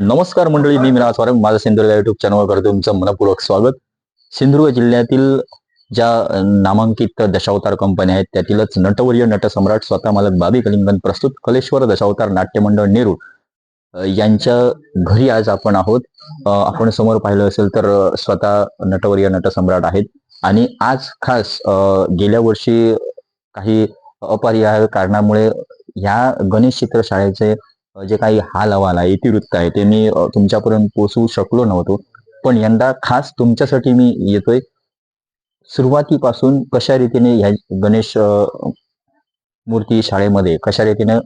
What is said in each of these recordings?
नमस्कार मंडळी मी मिराज स्वारंग. माझं सिंधुदुर्ग युट्यूब चॅनलवर करतो तुमचं मनपूर्वक स्वागत. सिंधुदुर्ग जिल्ह्यातील ज्या नामांकित दशावतार कंपन्या आहेत त्यातीलच नटवर्य नटसम्राट स्वतः मालक बाबी कलिंगन प्रस्तुत कलेश्वर दशावतार नाट्यमंडळ नेरूळ यांच्या घरी आज आपण आहोत. आपण समोर पाहिलं असेल तर स्वतः नटवर्य नटसम्राट आहेत. आणि आज खास गेल्या वर्षी काही अपरिहार्य कारणामुळे ह्या गणेश चित्रशाळेचे जे काही हाल हवाल आहे इतिवृत्त आहे ते मी तुमच्यापर्यंत पोचवू शकलो नव्हतो. पण यंदा खास तुमच्यासाठी मी येतोय. सुरुवातीपासून कशा रीतीने ह्या गणेश मूर्ती शाळेमध्ये कशा रीतीने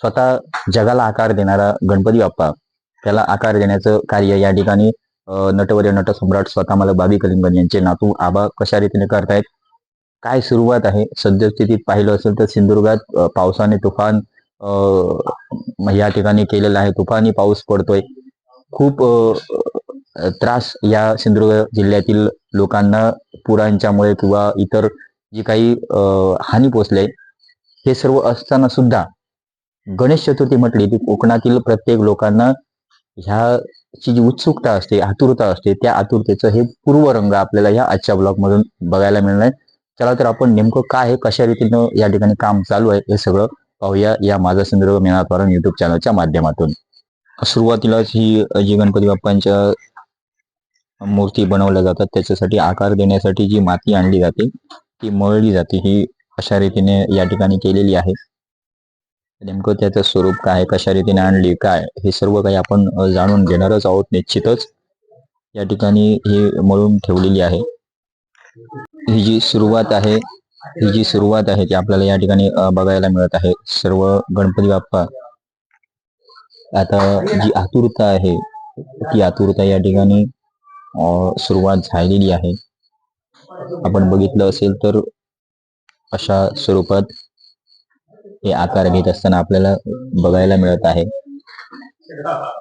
स्वतः जगाला आकार देणारा गणपती बाप्पा त्याला आकार देण्याचं कार्य या ठिकाणी नटवर्य नटसम्राट स्वतः मला बाबी कलिंगन यांचे नातू आबा कशा रीतीने करतायत? काय सुरुवात आहे? सद्यस्थितीत पाहिलं असेल तर सिंधुदुर्गात पावसाने तुफान या ठिकाणी केलेला आहे. तुफानी पाऊस पडतोय. खूप त्रास या सिंधुदुर्ग जिल्ह्यातील लोकांना पुरांच्यामुळे किंवा इतर जी काही हानी पोचले हे सर्व असताना सुद्धा गणेश चतुर्थी म्हटली की कोकणातील प्रत्येक लोकांना ह्याची जी उत्सुकता असते आतुरता असते त्या आतुरतेचं हे पूर्वरंग आपल्याला या आजच्या ब्लॉगमधून बघायला मिळणार आहे. चला तर आपण नेमकं काय आहे कशा रीतीनं या ठिकाणी काम चालू आहे हे सगळं पाहूया या माझा संदर्भ सिंधुदुर्ग कारण युट्यूब चॅनलच्या माध्यमातून. सुरुवातीलाच ही जी गणपती बाप्पांच्या मूर्ती बनवल्या जातात त्याच्यासाठी आकार देण्यासाठी जी माती आणली जाते ती मळली जाते ही अशा रीतीने या ठिकाणी केलेली आहे. नेमकं त्याचं स्वरूप काय कशा रीतीने आणली काय हे सर्व काही आपण जाणून घेणारच आहोत निश्चितच. या ठिकाणी ही मळून ठेवलेली आहे. ही जी सुरुवात आहे ही जी सुरुवात आहे ती आपल्याला या ठिकाणी बघायला मिळत आहे. सर्व गणपती बाप्पा. आता जी आतुरता आहे ती आतुरता या ठिकाणी सुरुवात झालेली आहे. आपण बघितलं असेल तर अशा स्वरूपात हे आकार घेत असताना आपल्याला बघायला मिळत आहे.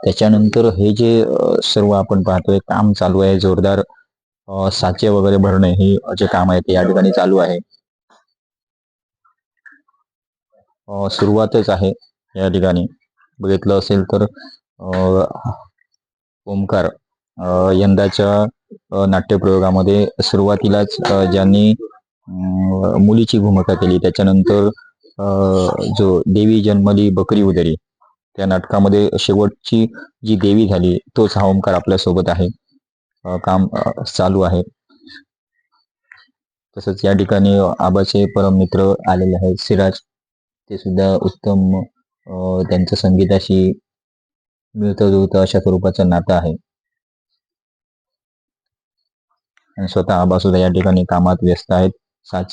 त्याच्यानंतर हे जे सर्व आपण पाहतोय काम चालू आहे. जोरदार साचे वगैरे भरणे हे जे काम आहे ते या ठिकाणी चालू आहे अ, सुरुवातच आहे या ठिकाणी. बघितलं असेल तर ओमकार यंदाच्या नाट्यप्रयोगामध्ये सुरुवातीलाच ज्यांनी मुलीची भूमिका केली त्याच्यानंतर जो देवी जन्मली बकरी उदरी त्या नाटकामध्ये शेवटची जी देवी झाली तोच हा ओंकार आपल्यासोबत आहे काम चालू आहे. तसंच या ठिकाणी आबाचे परम मित्र आलेले आहेत सिराज ते सुद्धा उत्तम त्यांचं संगीताशी मिळतं जुळतं अशा स्वरूपाचं नातं आहे. आणि स्वतः आबा सुद्धा या ठिकाणी कामात व्यस्त आहेत. साच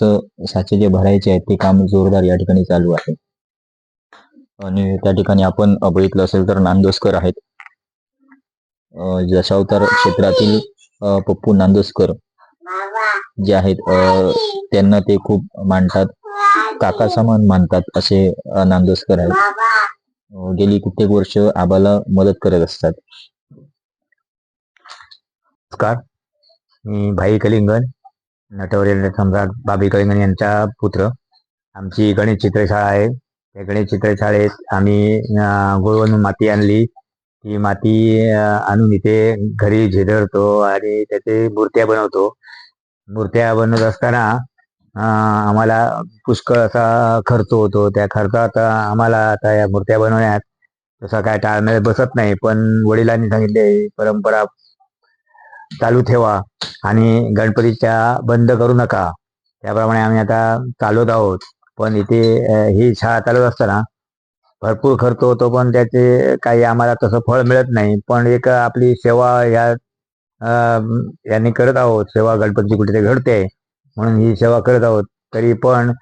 साचे जे भरायचे आहेत ते काम जोरदार या ठिकाणी चालू आहे. आणि त्या ठिकाणी आपण बघितलं असेल तर नांदोसकर आहेत. जशावतार क्षेत्रातील पप्पू नांदोसकर जे आहेत त्यांना ते खूप मानतात. काका समान मानतात असे अ, नांदोसकर आहेत. गेली कित्येक वर्ष आबाला मदत करत असतात. नमस्कार. मी भाई कलिंगन नटवर्य सम्राट बाबी कलिंगन यांचा पुत्र. आमची गणेश चित्रशाळा आहे. त्या गणेश चित्रशाळेत आम्ही अं, माती आणली. ती माती आणून इथे घरी झिरळतो आणि त्याचे मूर्त्या बनवतो. मूर्त्या बनवत असताना आम्हाला पुष्कळ असा खर्च होतो. त्या खर्चात आम्हाला आता या मूर्त्या बनवण्यात तसा काय टाळमेळ बसत नाही. पण वडिलांनी सांगितले परंपरा चालू ठेवा आणि गणपतीच्या बंद करू नका. त्याप्रमाणे आम्ही आता चालवत आहोत. पण इथे ही शाळा चालवत असताना भरपूर खर्च होतो पण त्याचे काही आम्हाला तसं फळ मिळत नाही. पण एक आपली सेवा या यांनी करत आहोत. सेवा गणपतीची कुठेतरी घडते. म्हणून ही सेवा करत आहोत. तरी पण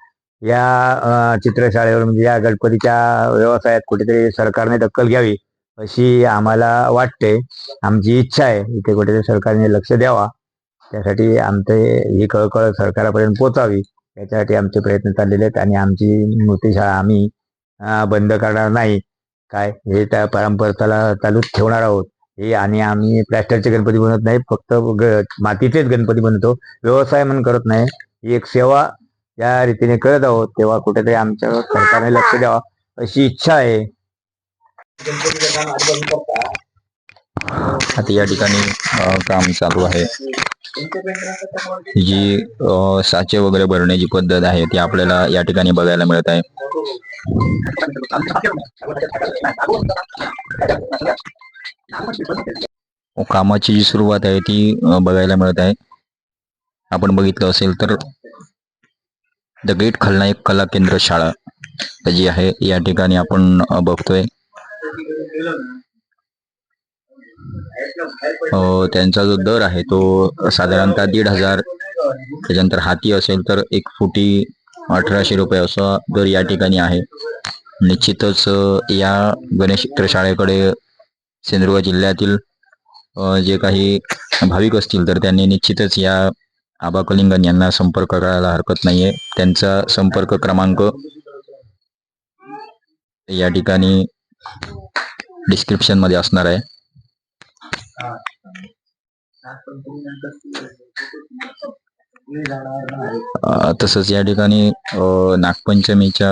या चित्रशाळेवर म्हणजे या गणपतीच्या व्यवसायात कुठेतरी सरकारने दखल घ्यावी अशी आम्हाला वाटते. आमची इच्छा आहे. इथे कुठेतरी सरकारने लक्ष द्यावा. त्यासाठी आमचे ही कळकळ सरकारापर्यंत पोचावी याच्यासाठी आमचे प्रयत्न चाललेले आहेत आणि आमची मूर्तीशाळा आम्ही बंद करणार नाही. काय? हे त्या परंपरेला चालूच ठेवणार आहोत. हे आणि आम्ही प्लॅस्टरचे गणपती बनवत नाही फक्त ग मातीचेच गणपती बनवतो. व्यवसाय म्हणून करत नाही. ही एक सेवा या रीतीने करत आहोत. तेव्हा कुठेतरी आमच्या सरकारने लक्ष द्यावा अशी इच्छा आहे. आता या ठिकाणी अ, काम चालू आहे. जी अ, साचे वगैरे भरण्याची पद्धत आहे ती आपल्याला या ठिकाणी बघायला मिळत आहे. हो, कामाची जी सुरुवात आहे ती बघायला मिळत आहे. आपण बघितलं असेल तर द गेट खलनायक कला केंद्र शाळा जी आहे या ठिकाणी आपण बघतोय. त्यांचा जो दर आहे तो साधारणतः दीड हजार त्याच्यानंतर हाती असेल तर एक फुटी अठराशे रुपये असा दर या ठिकाणी आहे. निश्चितच या गणेश चित्रशाळेकडे सिंधुदुर्ग जिल्ह्यातील जे काही भाविक असतील तर त्यांनी निश्चितच या आबा कलिंगन यांना संपर्क करायला हरकत नाहीये. त्यांचा संपर्क क्रमांक या ठिकाणी डिस्क्रिप्शनमध्ये असणार आहे. तसंच या ठिकाणी नागपंचमीच्या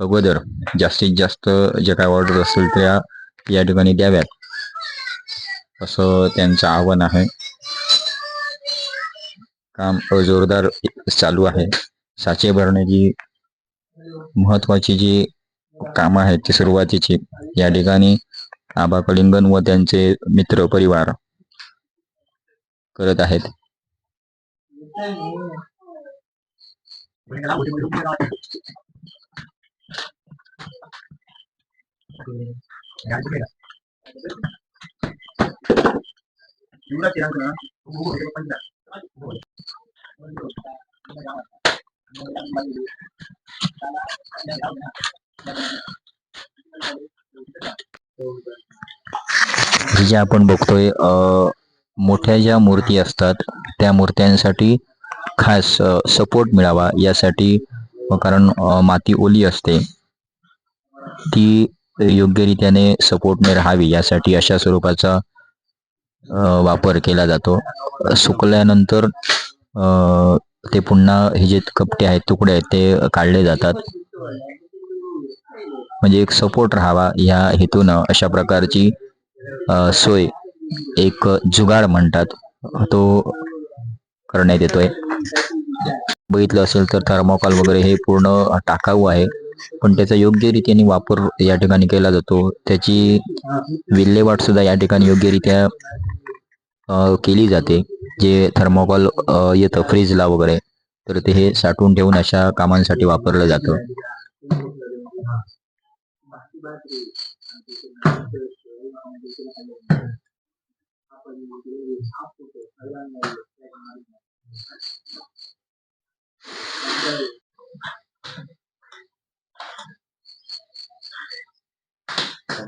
अगोदर जास्तीत जास्त जे काय ऑर्डर असतील त्या या ठिकाणी द्याव्यात. असं त्यांचं आव्हान आहे. काम जोरदार चालू आहे. साचे भरण्याची महत्वाची जी कामं आहेत ती सुरुवातीची. या ठिकाणी आबा कलिंगन व त्यांचे मित्र परिवार करत आहेत. जे आपण बघतोय मोठ्या ज्या मूर्ती असतात त्या मूर्त्यांसाठी खास सपोर्ट मिळावा यासाठी कारण माती ओली असते. ती योग्यरीत्याने सपोर्टने राहावी यासाठी अशा स्वरूपाचा वापर केला जातो. सुकल्यानंतर ते पुन्हा हे जे कपटे आहेत तुकडे आहेत ते काढले जातात. म्हणजे एक सपोर्ट राहावा या हेतूनं अशा प्रकारची सोय एक जुगाड म्हणतात तो करण्यात येतोय. बघितलं असेल तर थर्मोकॉल वगैरे हे पूर्ण टाकाऊ आहे. पण त्याचा योग्य रीतीने वापर या ठिकाणी केला जातो. त्याची विल्हेवाट सुद्धा या ठिकाणी योग्यरित्या केली जाते. जे थर्मोकॉल येतं फ्रीजला वगैरे तर ते हे साठवून ठेवून अशा कामांसाठी वापरलं जातं.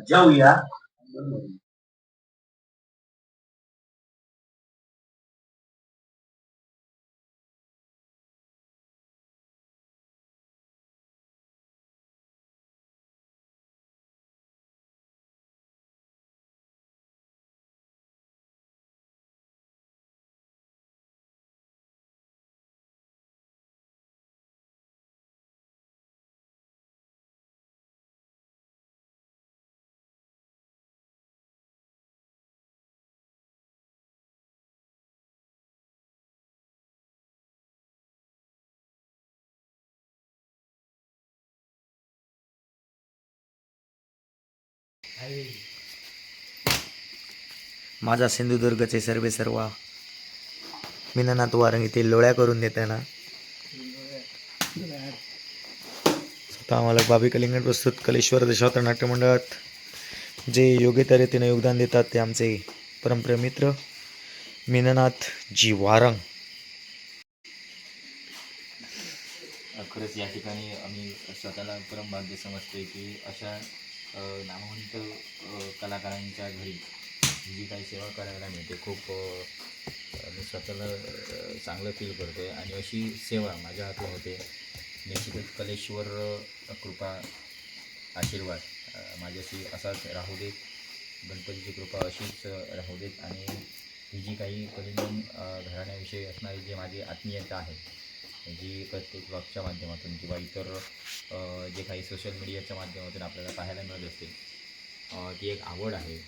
Joey, huh? माझा सिंधुदुर्गचे सर्वे सर्वा मिननाथ वारंग इथे लोळ्या करून देताना स्वतः आम्हाला बाबी कलिंगड प्रस्तुत कलेश्वर दशावतार नाट्य मंडळात जे योग्य त्या रीतीने योगदान देतात ते आमचे परमप्रिय मित्र मिननाथ जी वारंग खरंच या ठिकाणी आम्ही स्वतःला परम भाग्य समजतोय की अशा नामवंत कलाकारांच्या घरी जी काही सेवा करायला मिळते खूप मी स्वतःला चांगलं फील करतोय. आणि अशी सेवा माझ्या हातून होते. निश्चितच कलेश्वर कृपा आशीर्वाद माझ्याशी असाच राहू देत. गणपतीची कृपा अशीच राहू देत. आणि ही जी काही परिणाम घराण्याविषयी असणारी जी माझी आत्मीयता आहे जी प्रत्येक ब्लॉगच्या माध्यमातून किंवा इतर जे काही सोशल मीडियाच्या माध्यमातून आपल्याला पाहायला मिळत असते ती एक आवड आहे.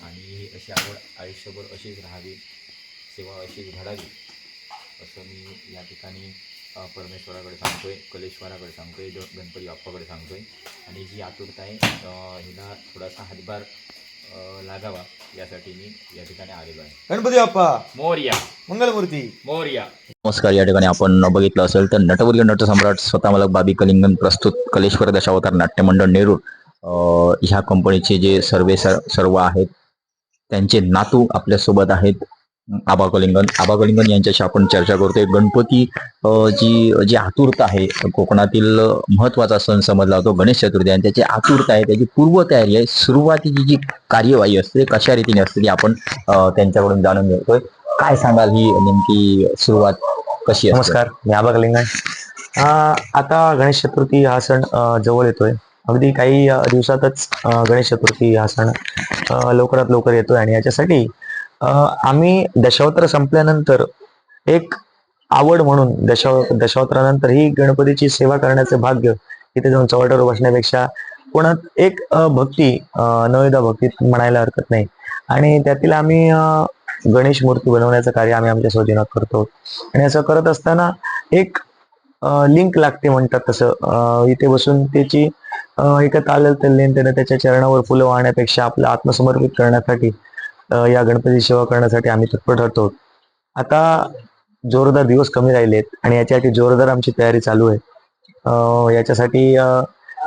आणि ही अशी आवड आयुष्यभर अशीच राहावी सेवा अशीच घडावी असं मी या ठिकाणी परमेश्वराकडे सांगतोय कलेश्वराकडे सांगतोय ग- गणपती बाप्पाकडे सांगतोय. आणि जी आतुरता आहे हिला थोडासा हातभार लागावा यासाठी मी या ठिकाणी आलेलो आहे. गणपती बाप्पा! मोर्या. मंगलमूर्ती! मोर्या. नमस्कार या ठिकाणी आपण बघितलं असेल तर नटवर्य नटसम्राट स्वतः मला बाबी कलिंगन प्रस्तुत कलेश्वर दशावतार नाट्यमंडळ नेरूर ह्या कंपनीचे जे सर्वे सर सर्व आहेत त्यांचे नातू आपल्यासोबत आहेत आबा कलिंगन. आबा कलिंगन यांच्याशी आपण चर्चा करतोय. गणपती जी जी आतुरता आहे कोकणातील महत्त्वाचा सण समजला जातो गणेश चतुर्थी आणि त्याची आतुरता आहे त्याची पूर्वतयारी आहे सुरुवातीची जी कार्यवाही असते कशा रीतीने असते ती आपण त्यांच्याकडून जाणून घेतोय. काय सांगाल ही नेमकी सुरुवात? कशी नमस्कार. मी आबा कलिंगण आता गणेश चतुर्थी हा सण जवळ येतोय. अगदी काही दिवसातच गणेश चतुर्थी हा सण लवकरात लवकर येतोय आणि याच्यासाठी आम्ही दशावतार संपल्यानंतर एक आवड म्हणून दशाव दशावतारानंतर ही गणपतीची सेवा करण्याचं भाग्य इथे जाऊन चव्हाट्यावर बसण्यापेक्षा पुण्यात एक भक्ती नवेदा भक्ती म्हणायला हरकत नाही. आणि त्यातील आम्ही गणेश मूर्ती बनवण्याचं कार्य आम्ही आमच्या स्वजनात करतो. आणि असं करत असताना एक लिंक लागते म्हणतात तसं. इथे बसून त्याची अं, एका ताल तल्लीन त्याने त्याच्या चरणावर फुलं वाहण्यापेक्षा आपलं आत्मसमर्पित करण्यासाठी या गणपती सेवा करण्यासाठी आम्ही तत्पर ठरतो. आता जोरदार दिवस कमी राहिलेत आणि याच्यासाठी जोरदार आमची तयारी चालू आहे. अं, याच्यासाठी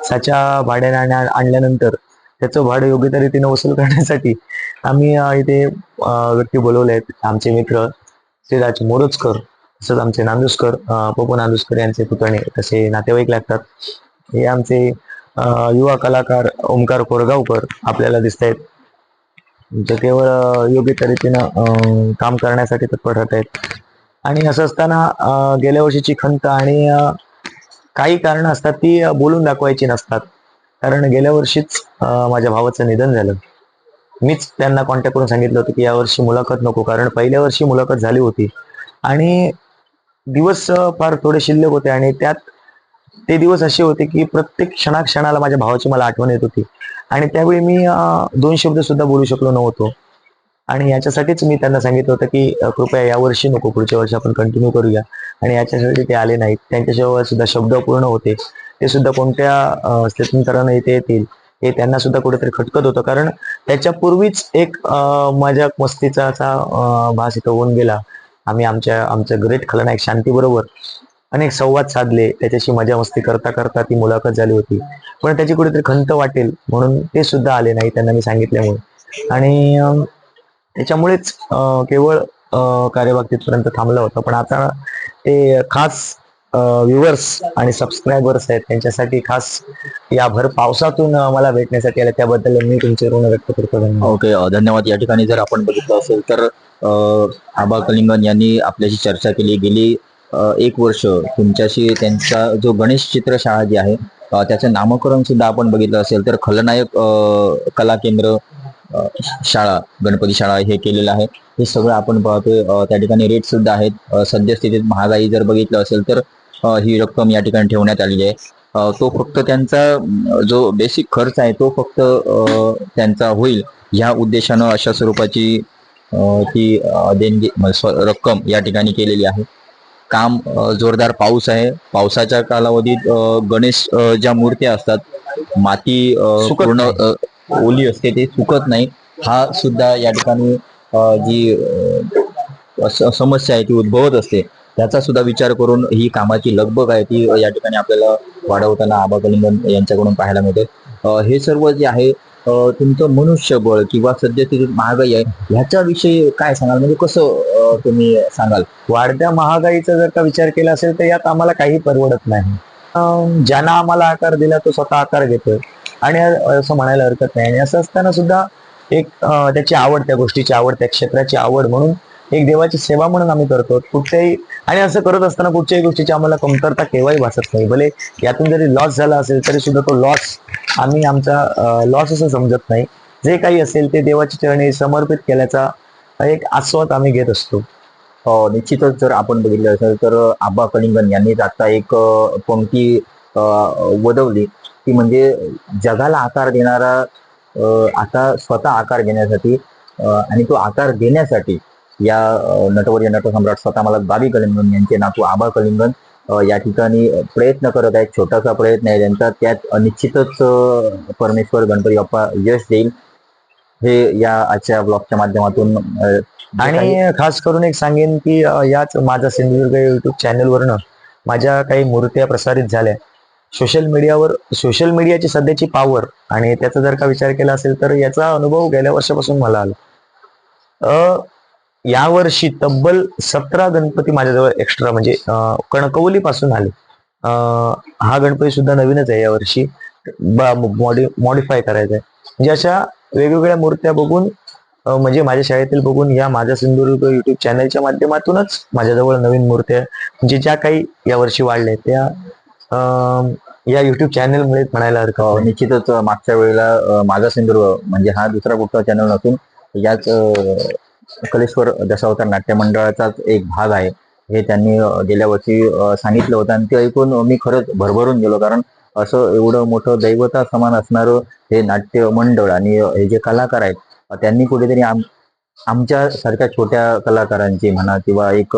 साच्या भाड्याने आण- आणल्यानंतर त्याचं भाडं योग्य तरी रीतीने वसूल करण्यासाठी आम्ही इथे व्यक्ती बोलवले आहेत. आमचे मित्र श्रीराज मोरजकर तसंच आमचे नांदुसकर पप्पू पोपो नांदुसकर यांचे पुतणे तसे नातेवाईक लागतात. हे आमचे युवा कलाकार ओमकार कोरगावकर आपल्याला दिसत आहेत जे केवळ योग्य त्या काम करण्यासाठी तत्पर राहत आहेत आणि असं असताना गेल्या वर्षीची खंत आणि काही कारण असतात ती बोलून दाखवायची नसतात. कारण गेल्या वर्षीच माझ्या भावाचं निधन झालं. मीच त्यांना कॉन्टॅक्ट करून सांगितलं होतं की यावर्षी मुलाखत नको कारण पहिल्या वर्षी मुलाखत झाली होती. आणि दिवस फार थोडे शिल्लक होते आणि त्यात ते दिवस असे होते की प्रत्येक क्षणाक्षणाला माझ्या भावाची मला आठवण येत होती. आणि त्यावेळी मी दोन शब्द सुद्धा बोलू शकलो नव्हतो. आणि याच्यासाठीच मी त्यांना सांगितलं होतं की कृपया यावर्षी नको पुढच्या वर्षी आपण कंटिन्यू करूया. आणि याच्यासाठी ते आले नाहीत. त्यांच्याशिवाय सुद्धा शब्द पूर्ण होते. ते सुद्धा कोणत्या अं, इथे येतील. हे त्यांना सुद्धा कुठेतरी खटकत होतं. कारण त्याच्यापूर्वीच एक माझ्या मस्तीचा असा भास इथं होऊन गेला. आम्ही आमच्या आमच्या ग्रेट खलनायक शांती बरोबर अनेक संवाद साधले. त्याच्याशी मजा मस्ती करता करता ती मुलाखत झाली होती. पण त्याची कुठेतरी खंत वाटेल म्हणून ते सुद्धा आले नाही त्यांना मी सांगितल्यामुळे. आणि त्याच्यामुळेच केवळ अं, कार्यभाग तिथपर्यंत थांबला होता. पण आता ते खास व्ह्युअर्स आणि सबस्क्रायबर्स आहेत त्यांच्यासाठी खास या भर पावसातून मला भेटण्यासाठी आले त्याबद्दल मी तुमचे ऋण व्यक्त करतो. धन्यवाद. ओके धन्यवाद. या ठिकाणी जर आपण बघितलं असेल तर आबा कलिंगन यांनी आपल्याशी चर्चा केली. गेली एक वर्ष तुमच्याशी त्यांचा जो गणेश चित्रशाळा जी आहे त्याचं नामकरण सुद्धा आपण बघितलं असेल तर खलनायक कला केंद्र शाळा गणपती शाळा हे केलेलं आहे. हे सगळं आपण पाहतोय. त्या ठिकाणी रेट सुद्धा आहेत. सद्यस्थितीत महागाई जर बघितलं असेल तर ही रक्कम या ठिकाणी ठेवण्यात आलेली आहे. तो फक्त त्यांचा जो बेसिक खर्च आहे तो फक्त त्यांचा होईल. ह्या उद्देशानं अशा स्वरूपाची ती देणगी रक्कम या ठिकाणी केलेली आहे. काम जोरदार पाऊस आहे. पावसाच्या कालावधीत गणेश ज्या मूर्त्या असतात माती पूर्ण ओली असते ते सुकत नाही. हा सुद्धा या ठिकाणी जी समस्या आहे ती उद्भवत असते. त्याचा सुद्धा विचार करून ही कामाची लगबग आहे ती या ठिकाणी आपल्याला वाढवताना आबा कलिंगन यांच्याकडून पाहायला मिळते. हे सर्व जे आहे तुमचं मनुष्यबळ किंवा सद्यस्थितीत महागाई आहे ह्याच्याविषयी काय सांगाल? म्हणजे कसं तुम्ही सांगाल? वाढत्या महागाईचा जर का विचार केला असेल तर यात आम्हाला काही परवडत नाही. ज्यांना आम्हाला आकार दिला तो स्वतः आकार घेतोय. आणि असं म्हणायला हरकत नाही. आणि असं असताना सुद्धा एक त्याची आवड त्या गोष्टीची आवड त्या क्षेत्राची आवड म्हणून एक देवाची सेवा म्हणून आम्ही करतो. कुठल्याही आणि असं करत असताना कुठच्याही गोष्टीची आम्हाला कमतरता केव्हाही भासत नाही. भले यातून जरी लॉस झाला असेल तरी सुद्धा तो लॉस आम्ही आमचा लॉस असं समजत नाही. जे काही असेल ते देवाची चरणी समर्पित केल्याचा एक आस्वाद आम्ही घेत असतो. निश्चितच जर आपण बघितलं असेल तर आबा कलिंगन यांनीच आता एक पंक्ती वदवली. ती म्हणजे जगाला आकार देणारा आता स्वतः आकार घेण्यासाठी आणि तो आकार देण्यासाठी या नटवर्य नटसम्राट स्वतः मला बाबी कलिंगन यांचे नातू आबा कलिंगन या ठिकाणी प्रयत्न करत आहेत. छोटासा प्रयत्न आहे त्यांचा. त्यात निश्चितच परमेश्वर गणपती बाप्पा यश देईल. हे या आजच्या ब्लॉगच्या माध्यमातून आणि खास करून एक सांगेन की याच माझा सिंधुदुर्ग युट्यूब चॅनलवरनं माझ्या काही मूर्त्या प्रसारित झाल्या. सोशल मीडियावर सोशल मीडियाची सध्याची पॉवर आणि त्याचा जर का विचार केला असेल तर याचा अनुभव गेल्या वर्षापासून मला आला. यावर्षी तब्बल सतरा गणपती माझ्याजवळ एक्स्ट्रा म्हणजे कणकवली पासून आले. हा गणपती सुद्धा नवीनच आहे यावर्षी. मॉडि मॉडिफाय करायचा आहे म्हणजे अशा वेगवेगळ्या मूर्त्या बघून म्हणजे माझ्या शाळेतील बघून या माझ्या सिंधुदुर्ग युट्यूब चॅनलच्या माध्यमातूनच माझ्याजवळ नवीन मूर्त्या म्हणजे ज्या काही यावर्षी वाढल्या त्या या युट्यूब चॅनलमुळे म्हणायला हरकत हो, निश्चितच मागच्या वेळेला माझा सिंधुदुर्ग म्हणजे हा दुसरा कुठला चॅनल नसून याच अं, कलेश्वर दशावतार नाट्य मंडळाचाच एक भाग आहे. हे त्यांनी गेल्या वर्षी सांगितलं होतं आणि ते ऐकून मी खरंच भरभरून गेलो. कारण असं एवढं मोठं दैवता समान असणारं हे नाट्य मंडळ आणि हे जे कलाकार आहेत त्यांनी कुठेतरी आम आमच्या सारख्या छोट्या कलाकारांची म्हणा किंवा एक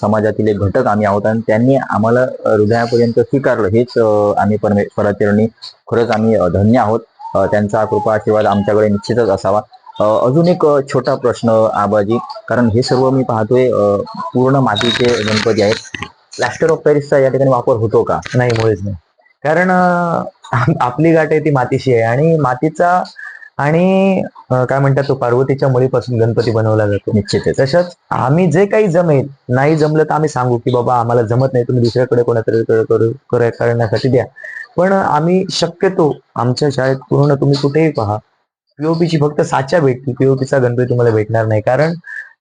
समाजातील एक घटक आम्ही आहोत आणि त्यांनी आम्हाला हृदयापर्यंत स्वीकारलं. हेच आम्ही परमेश्वराचरणी खरंच आम्ही धन्य आहोत. त्यांचा कृपा आशीर्वाद आमच्याकडे निश्चितच असावा. अजून एक छोटा प्रश्न आबाजी. कारण हे सर्व मी पाहतोय पूर्ण मातीचे गणपती आहेत. प्लॅस्टर ऑफ पॅरिसचा या ठिकाणी वापर होतो का? नाही मुळेच नाही. कारण आपली गाठ आहे ती मातीशी आहे. आणि मातीचा आणि काय म्हणतात तो पार्वतीच्या मुळीपासून गणपती बनवला जातो. निश्चितच. तसंच आम्ही जे काही जमेल नाही जमलं तर आम्ही सांगू की बाबा आम्हाला जमत नाही तुम्ही दुसऱ्याकडे कोणातरी करण्यासाठी द्या. पण आम्ही शक्यतो आमच्या शाळेत पूर्ण तुम्ही कुठेही पहा पीओपीची फक्त साच्या भेटते पीओपीचा गणपती तुम्हाला भेटणार नाही. कारण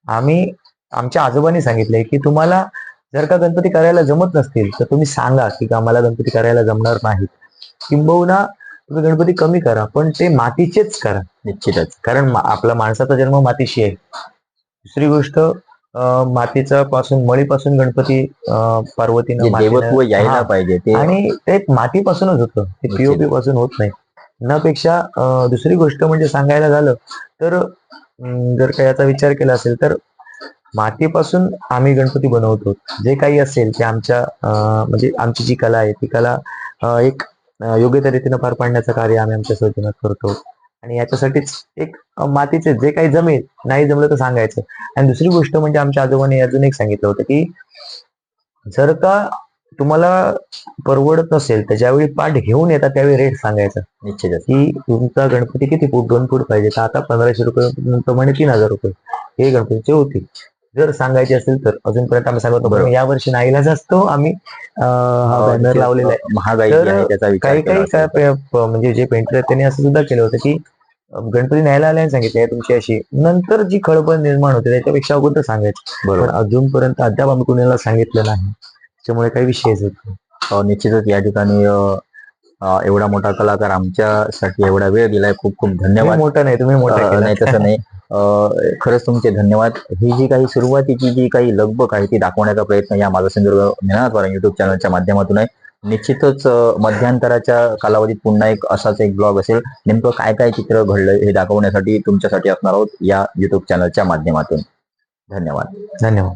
आम्ही आमच्या आजोबांनी सांगितलंय की तुम्हाला जर का गणपती करायला जमत नसतील तर तुम्ही सांगा की आम्हाला गणपती करायला जमणार नाहीत. किंबहुना तुम्ही गणपती कमी करा पण ते मातीचेच करा निश्चितच. कारण आपला माणसाचा जन्म मातीशी आहे. दुसरी गोष्ट मातीचा पासून मळीपासून गणपती पार्वतीनं देवत्व यायला. पाहिजे ते आणि ते मातीपासूनच होतं. ते. पीओपी पासून होत नाही. न पेक्षा दुसरी गोष्ट म्हणजे सांगायला झालं तर जर का याचा विचार केला असेल तर मातीपासून आम्ही गणपती बनवतो. जे काही असेल ते आमच्या म्हणजे आमची जी कला आहे ती कला एक योग्य तरीतीनं पार पाडण्याचं कार्य आम्ही आमच्या सौजन्यात करतो. आणि याच्यासाठीच एक मातीचे जे काही जमेल नाही जमलं तर सांगायचं. आणि दुसरी गोष्ट म्हणजे आमच्या आजोबांनी अजून एक सांगितलं होतं की जर का तुम्हाला परवडत नसेल तर ज्यावेळी पाठ घेऊन येतात त्यावेळी रेट सांगायचा निश्चितच. की तुमचा गणपती किती फूट दोन फूट पाहिजे? तर आता पंधराशे रुपये प्रमाणे तीन हजार रुपये. हे गणपतीचे होते जर सांगायचे असेल तर अजूनपर्यंत आम्ही सांगतो बरोबर. पण यावर्षी नाईलाज असतो आम्ही हा बॅनर निश्चित, लावलेला आहे. महागाई काही काही म्हणजे जे पेंटर आहेत त्यांनी असं सुद्धा केलं होतं की गणपती न्यायला आल्याने सांगितले तुमची अशी नंतर जी खळबळ निर्माण होते त्याच्यापेक्षा अगोदर सांगायचं. बरोबर. अजूनपर्यंत अद्याप आम्ही कुणाला सांगितलं नाही. त्याच्यामुळे काही विषयच येत निश्चितच या ठिकाणी एवढा मोठा कलाकार आमच्यासाठी एवढा वेळ दिलाय. खूप खूप धन्यवाद. मोठा नाही तुम्ही मोठा. नाही तसं नाही. खरंच तुमचे धन्यवाद. ही जी काही सुरुवातीची जी काही लगबग आहे ती दाखवण्याचा प्रयत्न या माझा सिंधुदुर्ग निनाद्वारा युट्यूब चॅनलच्या माध्यमातून आहे निश्चितच मध्यंतराच्या कालावधीत पुन्हा एक असाच एक ब्लॉग असेल. नेमकं काय काय चित्र घडलंय हे दाखवण्यासाठी तुमच्यासाठी असणार आहोत या युट्यूब चॅनलच्या माध्यमातून. धन्यवाद. धन्यवाद.